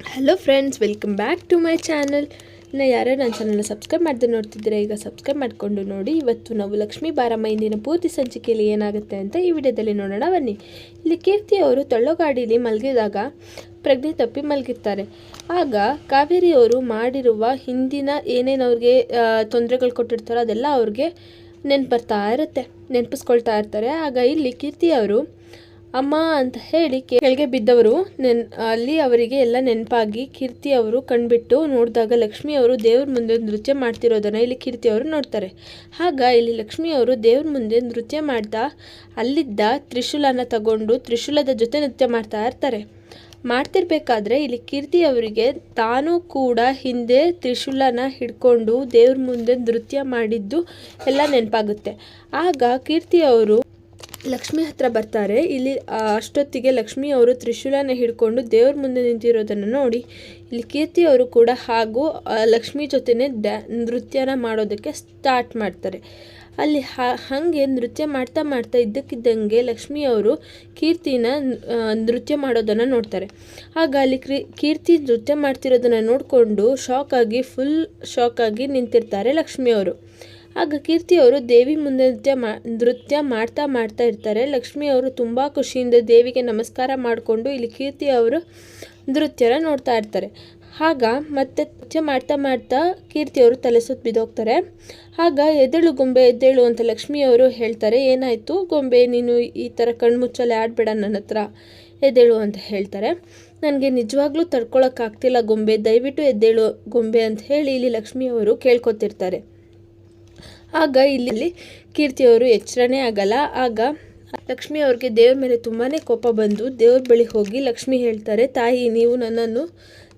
Hello friends welcome back to my channel ಇನ್ನು ಯಾರ್ಯಾರು ನನ್ನ ಚಾನಲ್ನ ಸಬ್ಸ್ಕ್ರೈಬ್ ಮಾಡ್ದೆ ನೋಡ್ತಿದ್ದೀರಾ, ಈಗ ಸಬ್ಸ್ಕ್ರೈಬ್ ಮಾಡಿಕೊಂಡು ನೋಡಿ. ಇವತ್ತು ನಾವು ಲಕ್ಷ್ಮೀ ಬಾರಮ್ಮ ಇಂದಿನ ಪೂರ್ತಿ ಸಂಚಿಕೆಯಲ್ಲಿ ಏನಾಗುತ್ತೆ ಅಂತ ಈ ವಿಡಿಯೋದಲ್ಲಿ ನೋಡೋಣ, ಬನ್ನಿ. ಇಲ್ಲಿ ಕೀರ್ತಿ ಅವರು ತಳ್ಳೋಗಾಡಿಲಿ ಮಲಗಿದಾಗ ಪ್ರಜ್ಞೆ ತಪ್ಪಿ ಮಲಗಿರ್ತಾರೆ. ಆಗ ಕಾವೇರಿಯವರು ಮಾಡಿರುವ ಹಿಂದಿನ ಏನೇನು ಅವ್ರಿಗೆ ತೊಂದರೆಗಳು ಕೊಟ್ಟಿರ್ತಾರೋ ಅದೆಲ್ಲ ಅವ್ರಿಗೆ ನೆನ್ಪರ್ತಾ ಇರುತ್ತೆ, ನೆನಪಿಸ್ಕೊಳ್ತಾ ಇರ್ತಾರೆ. ಆಗ ಇಲ್ಲಿ ಕೀರ್ತಿ ಅವರು ಅಮ್ಮ ಅಂತ ಹೇಳಿ ಕೆಳಗೆ ಬಿದ್ದವರು, ನೆನ್ ಅಲ್ಲಿ ಅವರಿಗೆ ಎಲ್ಲ ನೆನಪಾಗಿ ಕೀರ್ತಿ ಅವರು ಕಣ್ಬಿಟ್ಟು ನೋಡಿದಾಗ ಲಕ್ಷ್ಮಿ ಅವರು ದೇವ್ರ ಮುಂದೆ ನೃತ್ಯ ಮಾಡ್ತಿರೋದನ್ನು ಇಲ್ಲಿ ಕೀರ್ತಿ ಅವರು ನೋಡ್ತಾರೆ. ಆಗ ಇಲ್ಲಿ ಲಕ್ಷ್ಮಿ ಅವರು ದೇವ್ರ ಮುಂದೆ ನೃತ್ಯ ಮಾಡ್ತಾ ಅಲ್ಲಿದ್ದ ತ್ರಿಶೂಲನ ತಗೊಂಡು ತ್ರಿಶೂಲದ ಜೊತೆ ನೃತ್ಯ ಮಾಡ್ತಾ ಇರ್ತಾರೆ. ಮಾಡ್ತಿರ್ಬೇಕಾದ್ರೆ ಇಲ್ಲಿ ಕೀರ್ತಿ ಅವರಿಗೆ ತಾನೂ ಕೂಡ ಹಿಂದೆ ತ್ರಿಶೂಲನ ಹಿಡ್ಕೊಂಡು ದೇವ್ರ ಮುಂದೆ ನೃತ್ಯ ಮಾಡಿದ್ದು ಎಲ್ಲ ನೆನಪಾಗುತ್ತೆ. ಆಗ ಕೀರ್ತಿ ಅವರು ಲಕ್ಷ್ಮಿ ಹತ್ರ ಬರ್ತಾರೆ. ಇಲ್ಲಿ ಅಷ್ಟೊತ್ತಿಗೆ ಲಕ್ಷ್ಮಿ ಅವರು ತ್ರಿಶೂಲನ ಹಿಡ್ಕೊಂಡು ದೇವ್ರ ಮುಂದೆ ನಿಂತಿರೋದನ್ನು ನೋಡಿ, ಇಲ್ಲಿ ಕೀರ್ತಿ ಅವರು ಕೂಡ ಹಾಗೂ ಲಕ್ಷ್ಮಿ ಜೊತೆನೇ ಡ್ಯಾ ನೃತ್ಯನ ಮಾಡೋದಕ್ಕೆ ಸ್ಟಾರ್ಟ್ ಮಾಡ್ತಾರೆ. ಅಲ್ಲಿ ಹಾಗೆ ನೃತ್ಯ ಮಾಡ್ತಾ ಮಾಡ್ತಾ ಇದ್ದಕ್ಕಿದ್ದಂಗೆ ಲಕ್ಷ್ಮಿ ಅವರು ಕೀರ್ತಿನ ನೃತ್ಯ ಮಾಡೋದನ್ನು ನೋಡ್ತಾರೆ. ಆಗ ಅಲ್ಲಿ ಕ್ರಿ, ಕೀರ್ತಿ ನೃತ್ಯ ಮಾಡ್ತಿರೋದನ್ನು ನೋಡಿಕೊಂಡು ಶಾಕ್ ಆಗಿ ಫುಲ್ ಶಾಕ್ ಆಗಿ ನಿಂತಿರ್ತಾರೆ ಲಕ್ಷ್ಮಿ ಅವರು. ಆಗ ಕೀರ್ತಿ ಅವರು ದೇವಿ ಮುಂದೆ ನೃತ್ಯ ಮಾ, ನೃತ್ಯ ಮಾಡ್ತಾ ಮಾಡ್ತಾ ಇರ್ತಾರೆ. ಲಕ್ಷ್ಮಿ ಅವರು ತುಂಬ ಖುಷಿಯಿಂದ ದೇವಿಗೆ ನಮಸ್ಕಾರ ಮಾಡಿಕೊಂಡು ಇಲ್ಲಿ ಕೀರ್ತಿ ಅವರು ನೃತ್ಯನ ನೋಡ್ತಾ ಇರ್ತಾರೆ. ಆಗ ಮತ್ತೆ ನೃತ್ಯ ಮಾಡ್ತಾ ಮಾಡ್ತಾ ಕೀರ್ತಿ ಅವರು ತಲೆ ಸುತ್ತ ಬಿದ್ದೋಗ್ತಾರೆ. ಆಗ ಎದ್ದೇಳು ಗೊಂಬೆ, ಎದ್ದೇಳು ಅಂತ ಲಕ್ಷ್ಮಿ ಅವರು ಹೇಳ್ತಾರೆ. ಏನಾಯಿತು? ಗೊಂಬೆ, ನೀನು ಈ ಥರ ಕಣ್ಮುಚ್ಚಲೆ ಆಡಬೇಡ ನನ್ನ ಹತ್ರ, ಎದ್ದೇಳು ಅಂತ ಹೇಳ್ತಾರೆ. ನನಗೆ ನಿಜವಾಗ್ಲೂ ತಡ್ಕೊಳಕ್ಕಾಗ್ತಿಲ್ಲ ಗೊಂಬೆ. ದಯವಿಟ್ಟು ಎದ್ದೇಳು ಗೊಂಬೆ ಅಂತ ಹೇಳಿ ಇಲ್ಲಿ ಲಕ್ಷ್ಮಿಯವರು ಕೇಳ್ಕೊತಿರ್ತಾರೆ. ಆಗ ಇಲ್ಲಿ ಕೀರ್ತಿಯವರು ಎಚ್ಚರನೇ ಆಗಲ್ಲ. ಆಗ ಲಕ್ಷ್ಮಿ ಅವ್ರಿಗೆ ದೇವ್ರ ಮೇಲೆ ತುಂಬಾ ಕೋಪ ಬಂದು ದೇವ್ರ ಬಳಿ ಹೋಗಿ ಲಕ್ಷ್ಮಿ ಹೇಳ್ತಾರೆ, ತಾಯಿ, ನೀವು ನನ್ನನ್ನು,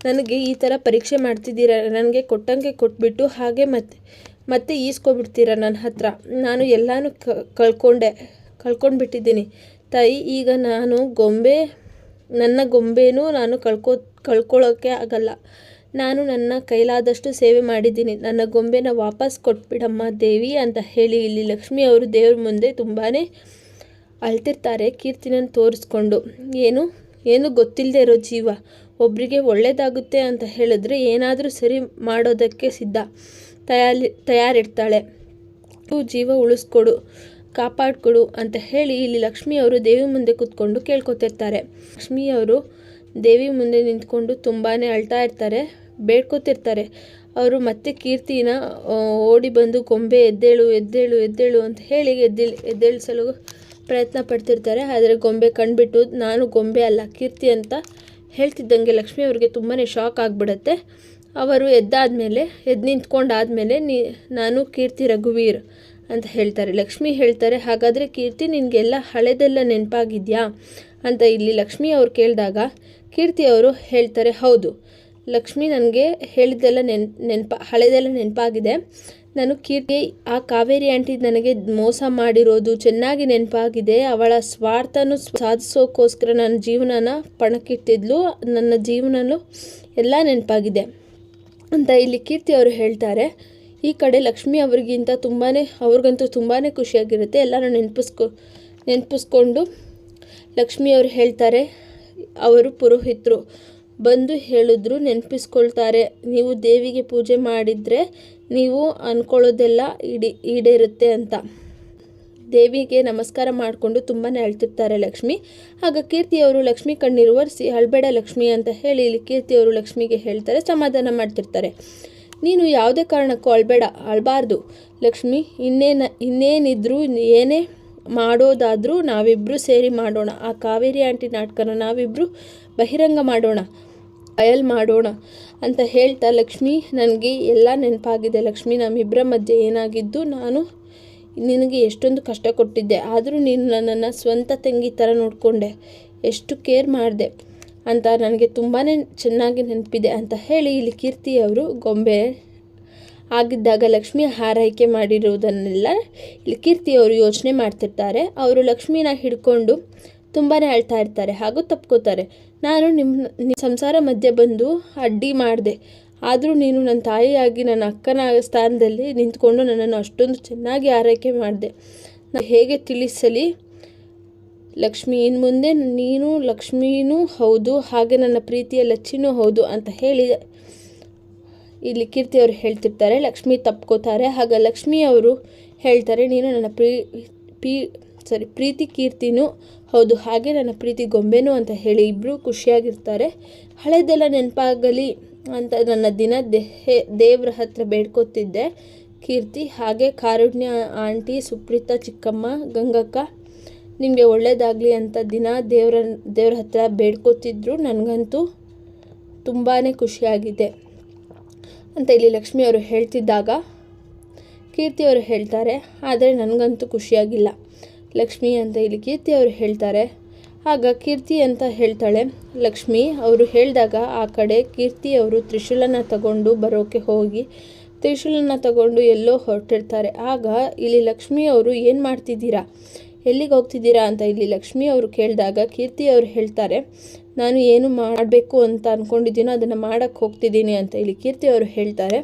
ನನಗೆ ಈ ಥರ ಪರೀಕ್ಷೆ ಮಾಡ್ತಿದ್ದೀರ? ನನಗೆ ಕೊಟ್ಟಂಗೆ ಕೊಟ್ಬಿಟ್ಟು ಹಾಗೆ ಮತ್ತೆ ಮತ್ತೆ ಈಸ್ಕೊಬಿಡ್ತೀರ ನನ್ನ ಹತ್ರ? ನಾನು ಎಲ್ಲನೂ ಕಳ್ಕೊಂಡೆ, ಕಳ್ಕೊಂಡ್ಬಿಟ್ಟಿದ್ದೀನಿ. ತಾಯಿ, ಈಗ ನಾನು ಗೊಂಬೆ, ನನ್ನ ಗೊಂಬೆನೂ ನಾನು ಕಳ್ಕೊ ಕಳ್ಕೊಳ್ಳೋಕ್ಕೆ ಆಗಲ್ಲ. ನಾನು ನನ್ನ ಕೈಲಾದಷ್ಟು ಸೇವೆ ಮಾಡಿದ್ದೀನಿ. ನನ್ನ ಗೊಂಬೆನ ವಾಪಸ್ ಕೊಟ್ಬಿಡಮ್ಮ ದೇವಿ ಅಂತ ಹೇಳಿ ಇಲ್ಲಿ ಲಕ್ಷ್ಮಿ ಅವರು ದೇವ್ರ ಮುಂದೆ ತುಂಬಾ ಅಳ್ತಿರ್ತಾರೆ ಕೀರ್ತಿನನ್ನು ತೋರಿಸ್ಕೊಂಡು. ಏನು? ಏನು ಗೊತ್ತಿಲ್ಲದೆ ಇರೋ ಜೀವ. ಒಬ್ಬರಿಗೆ ಒಳ್ಳೆಯದಾಗುತ್ತೆ ಅಂತ ಹೇಳಿದ್ರೆ ಏನಾದರೂ ಸರಿ ಮಾಡೋದಕ್ಕೆ ಸಿದ್ಧ. ತಯಾರಿ ತಯಾರಿಡ್ತಾಳೆ ಜೀವ ಉಳಿಸ್ಕೊಡು, ಕಾಪಾಡ್ಕೊಡು ಅಂತ ಹೇಳಿ ಇಲ್ಲಿ ಲಕ್ಷ್ಮಿಯವರು ದೇವಿ ಮುಂದೆ ಕೂತ್ಕೊಂಡು ಕೇಳ್ಕೊತಿರ್ತಾರೆ. ಲಕ್ಷ್ಮಿ ಅವರು ದೇವಿ ಮುಂದೆ ನಿಂತ್ಕೊಂಡು ತುಂಬಾ ಅಳ್ತಾ ಇರ್ತಾರೆ, ಬೇಡ್ಕೊತಿರ್ತಾರೆ. ಅವರು ಮತ್ತೆ ಕೀರ್ತಿನ ಓಡಿ ಬಂದು ಗೊಂಬೆ ಎದ್ದೇಳು ಎದ್ದೇಳು ಎದ್ದೇಳು ಅಂತ ಹೇಳಿ ಎದ್ದೇಳಿ, ಎದ್ದೇಳಿಸಲು ಪ್ರಯತ್ನ ಪಡ್ತಿರ್ತಾರೆ. ಆದರೆ ಗೊಂಬೆ ಕಂಡುಬಿಟ್ಟು ನಾನು ಗೊಂಬೆ ಅಲ್ಲ, ಕೀರ್ತಿ ಅಂತ ಹೇಳ್ತಿದ್ದಂಗೆ ಲಕ್ಷ್ಮಿ ಅವ್ರಿಗೆ ತುಂಬಾ ಶಾಕ್ ಆಗಿಬಿಡತ್ತೆ. ಅವರು ಎದ್ದಾದಮೇಲೆ ಎದ್ದು ನಿಂತ್ಕೊಂಡಾದಮೇಲೆ ನೀ, ನಾನು ಕೀರ್ತಿ ರಘುವೀರ್ ಅಂತ ಹೇಳ್ತಾರೆ. ಲಕ್ಷ್ಮಿ ಹೇಳ್ತಾರೆ, ಹಾಗಾದರೆ ಕೀರ್ತಿ ನಿನಗೆಲ್ಲ ಹಳೆದೆಲ್ಲ ನೆನಪಾಗಿದೆಯಾ? ಅಂತ ಇಲ್ಲಿ ಲಕ್ಷ್ಮಿ ಅವ್ರು ಕೇಳಿದಾಗ ಕೀರ್ತಿ ಅವರು ಹೇಳ್ತಾರೆ, ಹೌದು, ಲಕ್ಷ್ಮಿ ನನಗೆ ಹೇಳಿದ್ದೆಲ್ಲ ನೆನ್, ನೆನಪ, ಹಳೆದೆಲ್ಲ ನೆನಪಾಗಿದೆ. ನಾನು ಕೀರ್ತಿ ಆ ಕಾವೇರಿ ಆಂಟಿ ನನಗೆ ಮೋಸ ಮಾಡಿರೋದು ಚೆನ್ನಾಗಿ ನೆನಪಾಗಿದೆ. ಅವಳ ಸ್ವಾರ್ಥನೂ ಸಾಧಿಸೋಕ್ಕೋಸ್ಕರ ನನ್ನ ಜೀವನನ ಪಣಕ್ಕಿಟ್ಟಿದ್ಲು. ನನ್ನ ಜೀವನನೂ ಎಲ್ಲ ನೆನಪಾಗಿದೆ. ಅಂತ ಇಲ್ಲಿ ಕೀರ್ತಿ ಅವರು ಹೇಳ್ತಾರೆ. ಈ ಕಡೆ ಲಕ್ಷ್ಮಿ ಅವ್ರಿಗಿಂತ ತುಂಬಾ ಅವ್ರಿಗಂತೂ ತುಂಬಾ ಖುಷಿಯಾಗಿರುತ್ತೆ. ಎಲ್ಲರೂ ನೆನಪಿಸ್ಕೊ, ನೆನಪಿಸ್ಕೊಂಡು ಲಕ್ಷ್ಮಿ ಅವರು ಹೇಳ್ತಾರೆ ಅವರು ಪುರೋಹಿತರು. ಬಂದು ಹೇಳಿದ್ರು, ನೆನಪಿಸ್ಕೊಳ್ತಾರೆ, ನೀವು ದೇವಿಗೆ ಪೂಜೆ ಮಾಡಿದರೆ ನೀವು ಅಂದ್ಕೊಳ್ಳೋದೆಲ್ಲ ಇಡಿ, ಈಡೇರುತ್ತೆ ಅಂತ. ದೇವಿಗೆ ನಮಸ್ಕಾರ ಮಾಡಿಕೊಂಡು ತುಂಬಾ ಅಳ್ತಿರ್ತಾರೆ ಲಕ್ಷ್ಮಿ. ಆಗ ಕೀರ್ತಿಯವರು ಲಕ್ಷ್ಮಿ ಕಣ್ಣೀರು ಒರೆಸಿ ಅಳ್ಬೇಡ ಲಕ್ಷ್ಮಿ ಅಂತ ಹೇಳಿ ಇಲ್ಲಿ ಕೀರ್ತಿಯವರು ಲಕ್ಷ್ಮಿಗೆ ಹೇಳ್ತಾರೆ, ಸಮಾಧಾನ ಮಾಡ್ತಿರ್ತಾರೆ. ನೀನು ಯಾವುದೇ ಕಾರಣಕ್ಕೂ ಅಳ್ಬೇಡ, ಅಳಬಾರ್ದು. ಲಕ್ಷ್ಮಿ, ಇನ್ನೇನು, ಇನ್ನೇನಿದ್ರು ಏನೇ ಮಾಡೋದಾದರೂ ನಾವಿಬ್ಬರು ಸೇರಿ ಮಾಡೋಣ. ಆ ಕಾವೇರಿ ಆಂಟಿ ನಾಟಕನ ನಾವಿಬ್ಬರು ಬಹಿರಂಗ ಮಾಡೋಣ. ಅಯಲ್ ಮಾಡೋಣ ಅಂತ ಹೇಳ್ತಾ ಲಕ್ಷ್ಮಿ, ನನಗೆ ಎಲ್ಲ ನೆನಪಾಗಿದೆ ಲಕ್ಷ್ಮಿ ನಮ್ಮಿಬ್ಬರ ಮಧ್ಯೆ ಏನಾಗಿದ್ದು ನಾನು ನಿನಗೆ ಎಷ್ಟೊಂದು ಕಷ್ಟ ಕೊಟ್ಟಿದ್ದೆ, ಆದರೂ ನೀನು ನನ್ನನ್ನು ಸ್ವಂತ ತಂಗಿ ಥರ ನೋಡಿಕೊಂಡೆ, ಎಷ್ಟು ಕೇರ್ ಮಾಡಿದೆ ಅಂತ ನನಗೆ ತುಂಬಾ ಚೆನ್ನಾಗಿ ನೆನಪಿದೆ ಅಂತ ಹೇಳಿ ಇಲ್ಲಿ ಕೀರ್ತಿ ಅವರು ಗೊಂಬೆ ಆಗಿದ್ದಾಗ ಲಕ್ಷ್ಮಿ ಹಾರೈಕೆ ಮಾಡಿರುವುದನ್ನೆಲ್ಲ ಇಲ್ಲಿ ಕೀರ್ತಿ ಅವರು ಯೋಚನೆ ಮಾಡ್ತಿರ್ತಾರೆ. ಅವರು ಲಕ್ಷ್ಮಿನ ಹಿಡ್ಕೊಂಡು ತುಂಬಾ ಅಳ್ತಾ ಇರ್ತಾರೆ ಹಾಗೂ ತಪ್ಕೋತಾರೆ. ನಾನು ನಿಮ್ಮ ನಿಮ್ಮ ಸಂಸಾರ ಮಧ್ಯೆ ಬಂದು ಅಡ್ಡಿ ಮಾಡಿದೆ. ಆದರೂ ನೀನು ನನ್ನ ತಾಯಿಯಾಗಿ ನನ್ನ ಅಕ್ಕನ ಸ್ಥಾನದಲ್ಲಿ ನಿಂತ್ಕೊಂಡು ನನ್ನನ್ನು ಅಷ್ಟೊಂದು ಚೆನ್ನಾಗಿ ಆರೈಕೆ ಮಾಡಿದೆ. ನಾನು ಹೇಗೆ ತಿಳಿಸಲಿ? ಲಕ್ಷ್ಮಿ ಇನ್ನು ಮುಂದೆ ನೀನು ಲಕ್ಷ್ಮೀನೂ ಹೌದು, ಹಾಗೆ ನನ್ನ ಪ್ರೀತಿಯ ಲಚ್ಚಿನೂ ಹೌದು ಅಂತ ಹೇಳಿ ಇಲ್ಲಿ ಕೀರ್ತಿ ಅವರು ಹೇಳ್ತಿರ್ತಾರೆ, ಲಕ್ಷ್ಮಿ ತಪ್ಕೋತಾರೆ. ಆಗ ಲಕ್ಷ್ಮಿ ಅವರು ಹೇಳ್ತಾರೆ, ನೀನು ನನ್ನ ಪ್ರೀ ಸಾರಿ ಪ್ರೀತಿ ಕೀರ್ತಿನೂ ಹೌದು, ಹಾಗೆ ನನ್ನ ಪ್ರೀತಿ ಗೊಂಬೆನೂ ಅಂತ ಹೇಳಿ ಇಬ್ಬರೂ ಖುಷಿಯಾಗಿರ್ತಾರೆ. ಹಳೆದೆಲ್ಲ ನೆನಪಾಗಲಿ ಅಂತ ನನ್ನ ದಿನ ದೇಹೆ ದೇವ್ರ ಹತ್ರ ಬೇಡ್ಕೊತಿದ್ದೆ ಕೀರ್ತಿ. ಹಾಗೆ ಕಾರುಣ್ಯ ಆಂಟಿ, ಸುಪ್ರೀತಾ, ಚಿಕ್ಕಮ್ಮ, ಗಂಗಕ್ಕ, ನಿಮಗೆ ಒಳ್ಳೆಯದಾಗಲಿ ಅಂತ ದಿನ ದೇವರ ದೇವ್ರ ಹತ್ರ ಬೇಡ್ಕೊತಿದ್ರು. ನನಗಂತೂ ತುಂಬಾ ಖುಷಿಯಾಗಿದೆ. ಅಂತ ಇಲ್ಲಿ ಲಕ್ಷ್ಮಿ ಅವರು ಹೇಳ್ತಿದ್ದಾಗ ಕೀರ್ತಿಯವರು ಹೇಳ್ತಾರೆ, ಆದರೆ ನನಗಂತೂ ಖುಷಿಯಾಗಿಲ್ಲ. ಲಕ್ಷ್ಮಿ ಅಂತ ಇಲ್ಲಿ ಕೀರ್ತಿಯವರು ಹೇಳ್ತಾರೆ. ಆಗ ಕೀರ್ತಿ ಅಂತ ಹೇಳ್ತಾಳೆ, ಲಕ್ಷ್ಮಿ, ಅವರು ಹೇಳಿದಾಗ ಆ ಕಡೆ ಕೀರ್ತಿಯವರು ತ್ರಿಶೂಲನ ತಗೊಂಡು ಬರೋಕ್ಕೆ ಹೋಗಿ, ತ್ರಿಶೂಲನ ತಗೊಂಡು ಎಲ್ಲೋ ಹೊರಟಿರ್ತಾರೆ. ಆಗ ಇಲ್ಲಿ ಲಕ್ಷ್ಮಿ ಅವರು ಏನು ಮಾಡ್ತಿದ್ದೀರಾ? ಎಲ್ಲಿಗೆ ಹೋಗ್ತಿದ್ದೀರಾ ಅಂತ ಇಲ್ಲಿ ಲಕ್ಷ್ಮಿ ಅವರು ಕೇಳಿದಾಗ, ಕೀರ್ತಿ ಅವರು ಹೇಳ್ತಾರೆ, ನಾನು ಏನು ಮಾಡಬೇಕು ಅಂತ ಅಂದ್ಕೊಂಡಿದ್ದೀನೋ ಅದನ್ನು ಮಾಡೋಕ್ಕೆ ಹೋಗ್ತಿದ್ದೀನಿ ಅಂತ ಇಲ್ಲಿ ಕೀರ್ತಿ ಅವರು ಹೇಳ್ತಾರೆ.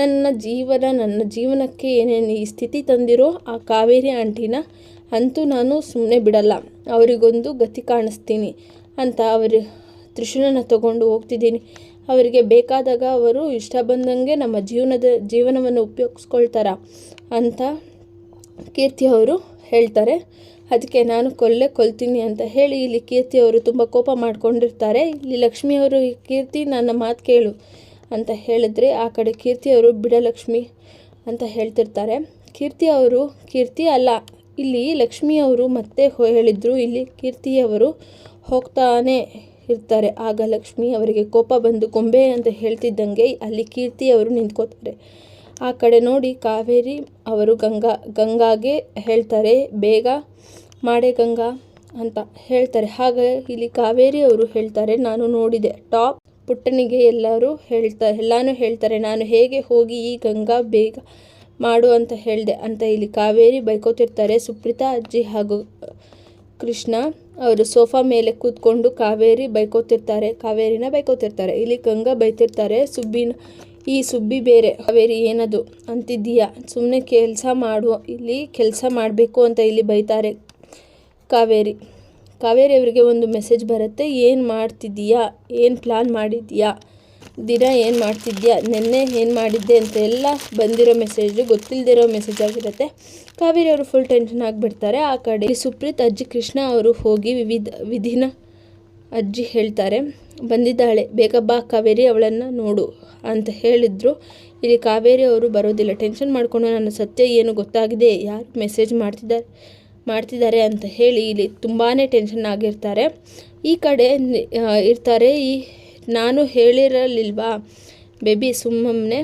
ನನ್ನ ಜೀವನ, ನನ್ನ ಜೀವನಕ್ಕೆ ಏನೇನು ಈ ಸ್ಥಿತಿ ತಂದಿರೋ ಆ ಕಾವೇರಿ ಆಂಟಿನ ಅಂತೂ ನಾನು ಸುಮ್ಮನೆ ಬಿಡಲ್ಲ. ಅವರಿಗೊಂದು ಗತಿ ಕಾಣಿಸ್ತೀನಿ ಅಂತ ಅವರು ತ್ರಿಶೂಲನ ತಗೊಂಡು ಹೋಗ್ತಿದ್ದೀನಿ. ಅವರಿಗೆ ಬೇಕಾದಾಗ ಅವರು ಇಷ್ಟ ಬಂದಂಗೆ ನಮ್ಮ ಜೀವನದ, ಜೀವನವನ್ನು ಉಪಯೋಗಿಸ್ಕೊಳ್ತಾರ? ಅಂತ ಕೀರ್ತಿ ಅವರು ಹೇಳ್ತಾರೆ. ಅದಕ್ಕೆ ನಾನು ಕೊಲ್ಲೇ ಕೊಲ್ತೀನಿ ಅಂತ ಹೇಳಿ ಇಲ್ಲಿ ಕೀರ್ತಿಯವರು ತುಂಬ ಕೋಪ ಮಾಡ್ಕೊಂಡಿರ್ತಾರೆ. ಇಲ್ಲಿ ಲಕ್ಷ್ಮಿಯವರು ಕೀರ್ತಿ ನನ್ನ ಮಾತು ಕೇಳು ಅಂತ ಹೇಳಿದ್ರೆ ಆ ಕಡೆ ಕೀರ್ತಿಯವರು ಬಿಡಲಕ್ಷ್ಮಿ ಅಂತ ಹೇಳ್ತಿರ್ತಾರೆ. ಕೀರ್ತಿ ಅವರು, ಕೀರ್ತಿ ಅಲ್ಲ, ಇಲ್ಲಿ ಲಕ್ಷ್ಮಿಯವರು ಮತ್ತೆ ಹೇಳಿದ್ರು, ಇಲ್ಲಿ ಕೀರ್ತಿಯವರು ಹೋಗ್ತಾನೆ ಇರ್ತಾರೆ. ಆಗ ಲಕ್ಷ್ಮಿ ಅವರಿಗೆ ಕೋಪ ಬಂದು ಕೊಂಬೆ ಅಂತ ಹೇಳ್ತಿದ್ದಂಗೆ ಅಲ್ಲಿ ಕೀರ್ತಿಯವರು ನಿಂತ್ಕೋತಾರೆ. ಆ ಕಡೆ ನೋಡಿ ಕಾವೇರಿ ಅವರು ಗಂಗಾ, ಗಂಗಾಗೆ ಹೇಳ್ತಾರೆ, ಬೇಗ ಮಾಡೆ ಗಂಗಾ ಅಂತ ಹೇಳ್ತಾರೆ. ಹಾಗೆ ಇಲ್ಲಿ ಕಾವೇರಿ ಅವರು ಹೇಳ್ತಾರೆ, ನಾನು ನೋಡಿದೆ. ಟಾಪ್ ಪುಟ್ಟನಿಗೆ ಎಲ್ಲರೂ ಹೇಳ್ತಾ, ಎಲ್ಲಾನು ಹೇಳ್ತಾರೆ, ನಾನು ಹೇಗೆ ಹೋಗಿ ಈ ಗಂಗಾ ಬೇಗ ಮಾಡು ಅಂತ ಹೇಳಿದೆ ಅಂತ ಇಲ್ಲಿ ಕಾವೇರಿ ಬೈಕೋತಿರ್ತಾರೆ. ಸುಪ್ರೀತಾ ಅಜ್ಜಿ ಹಾಗೂ ಕೃಷ್ಣ ಅವರು ಸೋಫಾ ಮೇಲೆ ಕೂತ್ಕೊಂಡು ಕಾವೇರಿ ಬೈಕೋತಿರ್ತಾರೆ, ಕಾವೇರಿನ ಬೈಕೋತಿರ್ತಾರೆ. ಇಲ್ಲಿ ಗಂಗಾ ಬೈತಿರ್ತಾರೆ. ಸುಬ್ಬಿನ ಈ ಸುಬ್ಬಿ ಬೇರೆ. ಕಾವೇರಿ ಏನದು ಅಂತಿದ್ದೀಯಾ? ಸುಮ್ಮನೆ ಕೆಲಸ ಮಾಡುವ. ಇಲ್ಲಿ ಕೆಲಸ ಮಾಡಬೇಕು ಅಂತ ಇಲ್ಲಿ ಬೈತಾರೆ ಕಾವೇರಿ. ಕಾವೇರಿ ಅವರಿಗೆ ಒಂದು ಮೆಸೇಜ್ ಬರುತ್ತೆ. ಏನು ಮಾಡ್ತಿದ್ದೀಯಾ? ಏನು ಪ್ಲಾನ್ ಮಾಡಿದ್ದೀಯಾ? ದಿನ ಏನು ಮಾಡ್ತಿದ್ಯಾ ನಿನ್ನೆ ಏನು ಮಾಡಿದ್ದೆ ಅಂತ ಎಲ್ಲ ಬಂದಿರೋ ಮೆಸೇಜು ಗೊತ್ತಿಲ್ಲದಿರೋ ಮೆಸೇಜ್ ಆಗಿರುತ್ತೆ. ಕಾವೇರಿ ಅವರು ಫುಲ್ ಟೆನ್ಷನ್ ಆಗಿಬಿಡ್ತಾರೆ. ಆ ಕಡೆ ಸುಪ್ರೀತ್, ಅಜ್ಜಿ ಕೃಷ್ಣ ಅವರು ಹೋಗಿ ವಿವಿಧ ವಿಧಿನ ಅಜ್ಜಿ ಹೇಳ್ತಾರೆ. ಬಂದಿದ್ದಾಳೆ. ಬೇಗ ಬಾ ಕಾವೇರಿ, ಅವಳನ್ನು ನೋಡು. ಅಂತ ಹೇಳಿದ್ರು. ಇಲ್ಲಿ ಕಾವೇರಿ ಅವರು ಬರೋದಿಲ್ಲ. ಟೆನ್ಷನ್ ಮಾಡಿಕೊಂಡು ನನ್ನ ಸತ್ಯ ಏನು ಗೊತ್ತಾಗಿದೆ? ಯಾರು ಮೆಸೇಜ್ ಮಾಡ್ತಿದ್ದಾರೆ? ಮಾಡ್ತಿದ್ದಾರೆ ಅಂತ ಹೇಳಿ ಇಲ್ಲಿ ತುಂಬಾ ಟೆನ್ಷನ್ ಆಗಿರ್ತಾರೆ. ಈ ಕಡೆ ಇರ್ತಾರೆ. ಈ ನಾನು ಹೇಳಿರಲಿಲ್ವಾ? ಬೇಬಿ ಸುಮ್ಮನೆ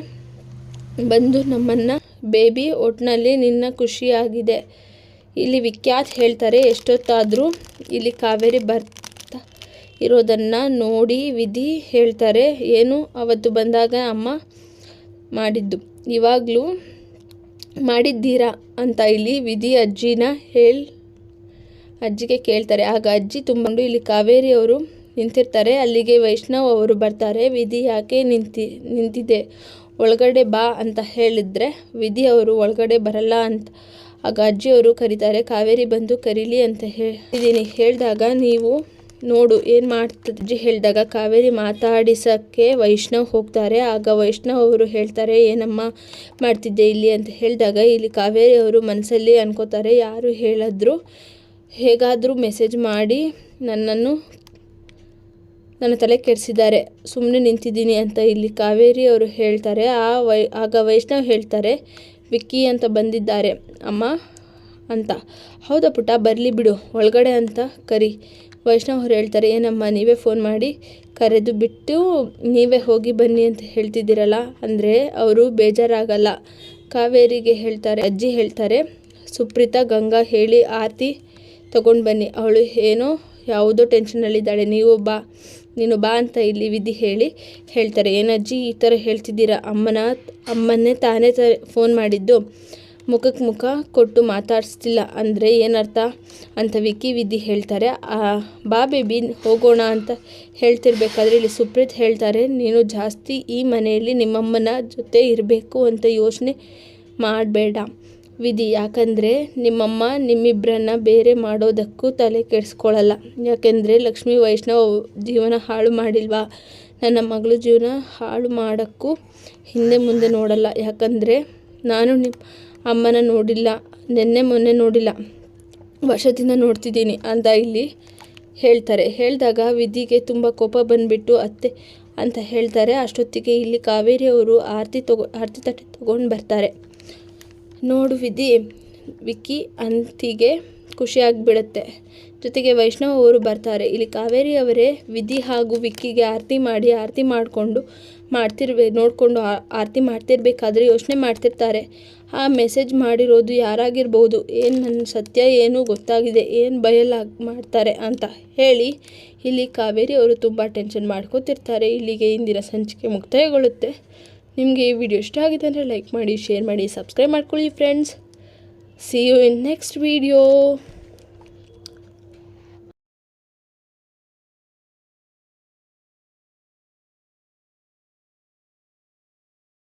ಬಂದು ನಮ್ಮನ್ನು ಬೇಬಿ ಒಟ್ಟಿನಲ್ಲಿ ನಿನ್ನ ಖುಷಿಯಾಗಿದೆ. ಇಲ್ಲಿ ವಿಖ್ಯಾತ್ ಹೇಳ್ತಾರೆ. ಎಷ್ಟೊತ್ತಾದರೂ ಇಲ್ಲಿ ಕಾವೇರಿ ಬರ್ತಾ ಇರೋದನ್ನು ನೋಡಿ ವಿಧಿ ಹೇಳ್ತಾರೆ. ಏನು? ಅವತ್ತು ಬಂದಾಗ ಅಮ್ಮ ಮಾಡಿದ್ದು. ಇವಾಗಲೂ ಮಾಡಿದ್ದೀರಾ? ಅಂತ ಇಲ್ಲಿ ವಿಧಿ ಅಜ್ಜಿನ ಹೇಳಿ, ಅಜ್ಜಿಗೆ ಕೇಳ್ತಾರೆ. ಆಗ ಅಜ್ಜಿ ತುಂಬಂಡು ಇಲ್ಲಿ ಕಾವೇರಿಯವರು ನಿಂತಿರ್ತಾರೆ. ಅಲ್ಲಿಗೆ ವೈಷ್ಣವ್ ಅವರು ಬರ್ತಾರೆ. ವಿಧಿ ಯಾಕೆ ನಿಂತಿ, ನಿಂತಿದೆ? ಒಳಗಡೆ ಬಾ ಅಂತ ಹೇಳಿದ್ರೆ ವಿಧಿ ಅವರು ಒಳಗಡೆ ಬರಲ್ಲ ಅಂತ. ಆಗ ಅಜ್ಜಿಯವರು ಕರೀತಾರೆ. ಕಾವೇರಿ ಬಂದು ಕರೀಲಿ ಅಂತ ಹೇಳಿದ್ದೀನಿ ಹೇಳಿದಾಗ ನೀವು ನೋಡು, ಏನು ಮಾಡ್ತಿದ್ರಿ? ಹೇಳಿದಾಗ ಕಾವೇರಿ ಮಾತಾಡಿಸೋಕ್ಕೆ ವೈಷ್ಣವ್ ಹೋಗ್ತಾರೆ. ಆಗ ವೈಷ್ಣವ್ ಅವರು ಹೇಳ್ತಾರೆ, ಏನಮ್ಮ ಮಾಡ್ತಿದ್ದೆ ಇಲ್ಲಿ ಅಂತ ಹೇಳಿದಾಗ ಇಲ್ಲಿ ಕಾವೇರಿ ಅವರು ಮನಸ್ಸಲ್ಲಿ ಅನ್ಕೋತಾರೆ, ಯಾರು ಹೇಳಿದ್ರು, ಹೇಗಾದರೂ ಮೆಸೇಜ್ ಮಾಡಿ ನನ್ನನ್ನು, ನನ್ನ ತಲೆ ಕೆಡಿಸಿದ್ದಾರೆ. ಸುಮ್ಮನೆ ನಿಂತಿದ್ದೀನಿ ಅಂತ ಇಲ್ಲಿ ಕಾವೇರಿ ಅವರು ಹೇಳ್ತಾರೆ. ಆ ವೈ, ಆಗ ವೈಷ್ಣವ್ ಹೇಳ್ತಾರೆ, ವಿಕ್ಕಿ ಅಂತ ಬಂದಿದ್ದಾರೆ. ಅಮ್ಮ, ಅಂತ. ಹೌದಾ ಪುಟ್ಟ? ಬರಲಿ ಬಿಡು, ಒಳಗಡೆ ಅಂತ ಕರಿ. ವೈಷ್ಣವ್ ಹೇಳ್ತಾರೆ ಏನಮ್ಮ ನೀವೇ ಫೋನ್ ಮಾಡಿ ಕರೆದು ಬಿಟ್ಟು ನೀವೇ ಹೋಗಿ ಬನ್ನಿ ಅಂತ ಹೇಳ್ತಿದ್ದೀರಲ್ಲ? ಅಂದರೆ ಅವರು ಬೇಜಾರಾಗಲ್ಲ. ಕಾವೇರಿಗೆ ಹೇಳ್ತಾರೆ, ಅಜ್ಜಿ ಹೇಳ್ತಾರೆ, ಸುಪ್ರೀತಾ, ಗಂಗಾ ಹೇಳಿ ಆರತಿ ತೊಗೊಂಡು ಬನ್ನಿ. ಅವಳು ಏನೋ ಯಾವುದೋ ಟೆನ್ಷನಲ್ಲಿದ್ದಾಳೆ ನೀವು ಬಾ, ನೀನು ಬಾ ಅಂತ ಇಲ್ಲಿ ವಿಧಿ ಹೇಳಿ ಹೇಳ್ತಾರೆ. ಏನಜ್ಜಿ ಈ ಥರ ಹೇಳ್ತಿದ್ದೀರಾ? ಅಮ್ಮನ, ಅಮ್ಮನ್ನೇ ತಾನೇ ಫೋನ್ ಮಾಡಿದ್ದು. ಮುಖಕ್ಕೆ ಮುಖ ಕೊಟ್ಟು ಮಾತಾಡಿಸ್ತಿಲ್ಲ. ಅಂದರೆ ಏನರ್ಥ? ಅಂತ ವಿಕ್ಕಿ ವಿಧಿ ಹೇಳ್ತಾರೆ. ಬಾ ಬೇಬಿ, ಹೋಗೋಣ ಅಂತ ಹೇಳ್ತಿರ್ಬೇಕಾದ್ರೆ ಇಲ್ಲಿ ಸುಪ್ರೀತ್ ಹೇಳ್ತಾರೆ, ನೀನು ಜಾಸ್ತಿ ಈ ಮನೆಯಲ್ಲಿ ನಿಮ್ಮಮ್ಮನ ಜೊತೆ ಇರಬೇಕು ಅಂತ ಯೋಚನೆ ಮಾಡಬೇಡ ವಿಧಿ ಯಾಕಂದರೆ ನಿಮ್ಮಮ್ಮ ನಿಮ್ಮಿಬ್ಬರನ್ನ ಬೇರೆ ಮಾಡೋದಕ್ಕೂ ತಲೆ ಕೆಡಿಸ್ಕೊಳ್ಳಲ್ಲ ಯಾಕೆಂದರೆ ಲಕ್ಷ್ಮೀ ವೈಷ್ಣವ್ ಜೀವನ ಹಾಳು ಮಾಡಿಲ್ವಾ? ನನ್ನ ಮಗಳ ಜೀವನ ಹಾಳು ಮಾಡೋಕ್ಕೂ ಹಿಂದೆ ಮುಂದೆ ನೋಡಲ್ಲ. ಯಾಕಂದರೆ ನಾನು ನಿಮ್ಮ ಅಮ್ಮನ ನೋಡಿಲ್ಲ, ನಿನ್ನೆ ಮೊನ್ನೆ ನೋಡಿಲ್ಲ. ವರ್ಷದಿಂದ ನೋಡ್ತಿದ್ದೀನಿ ಅಂತ ಇಲ್ಲಿ ಹೇಳ್ತಾರೆ. ಹೇಳಿದಾಗ ವಿಧಿಗೆ ತುಂಬ ಕೋಪ ಬಂದುಬಿಟ್ಟು ಅತ್ತೆ ಅಂತ ಹೇಳ್ತಾರೆ. ಅಷ್ಟೊತ್ತಿಗೆ ಇಲ್ಲಿ ಕಾವೇರಿ ಅವರು ಆರತಿ ತಗೋ, ಆರತಿ ತಟ್ಟೆ ತೊಗೊಂಡು ಬರ್ತಾರೆ. ನೋಡು ವಿಧಿ ವಿಕ್ಕಿ ಅಂತಿಗೆ ಖುಷಿಯಾಗಿಬಿಡುತ್ತೆ ಜೊತೆಗೆ ವೈಷ್ಣವ ಅವರು ಬರ್ತಾರೆ. ಇಲ್ಲಿ ಕಾವೇರಿ ಅವರೇ ವಿಧಿ ಹಾಗೂ ವಿಕ್ಕಿಗೆ ಆರತಿ ಮಾಡಿ, ಆರತಿ ಮಾಡಿಕೊಂಡು ಮಾಡ್ತಿರ್ಬೇ, ನೋಡಿಕೊಂಡು ಆರತಿ ಮಾಡ್ತಿರ್ಬೇಕಾದ್ರೆ ಯೋಚನೆ ಮಾಡ್ತಿರ್ತಾರೆ. ಆ ಮೆಸೇಜ್ ಮಾಡಿರೋದು ಯಾರಾಗಿರ್ಬೋದು? ಏನು ನನ್ನ ಸತ್ಯ, ಏನು ಗೊತ್ತಾಗಿದೆ? ಏನು ಬಯಲ ಮಾಡ್ತಾರೆ ಅಂತ ಹೇಳಿ ಇಲ್ಲಿ ಕಾವೇರಿ ಅವರು ತುಂಬ ಟೆನ್ಷನ್ ಮಾಡ್ಕೋತಿರ್ತಾರೆ. ಇಲ್ಲಿಗೆ ಇಂದಿನ ಸಂಚಿಕೆ ಮುಕ್ತಾಯಗೊಳ್ಳುತ್ತೆ. ನಿಮಗೆ ಈ ವಿಡಿಯೋ ಇಷ್ಟ ಆಗಿದೆ ಅಂದರೆ ಲೈಕ್ ಮಾಡಿ ಶೇರ್ ಮಾಡಿ ಸಬ್ಸ್ಕ್ರೈಬ್ ಮಾಡ್ಕೊಳ್ಳಿ friends see you in next video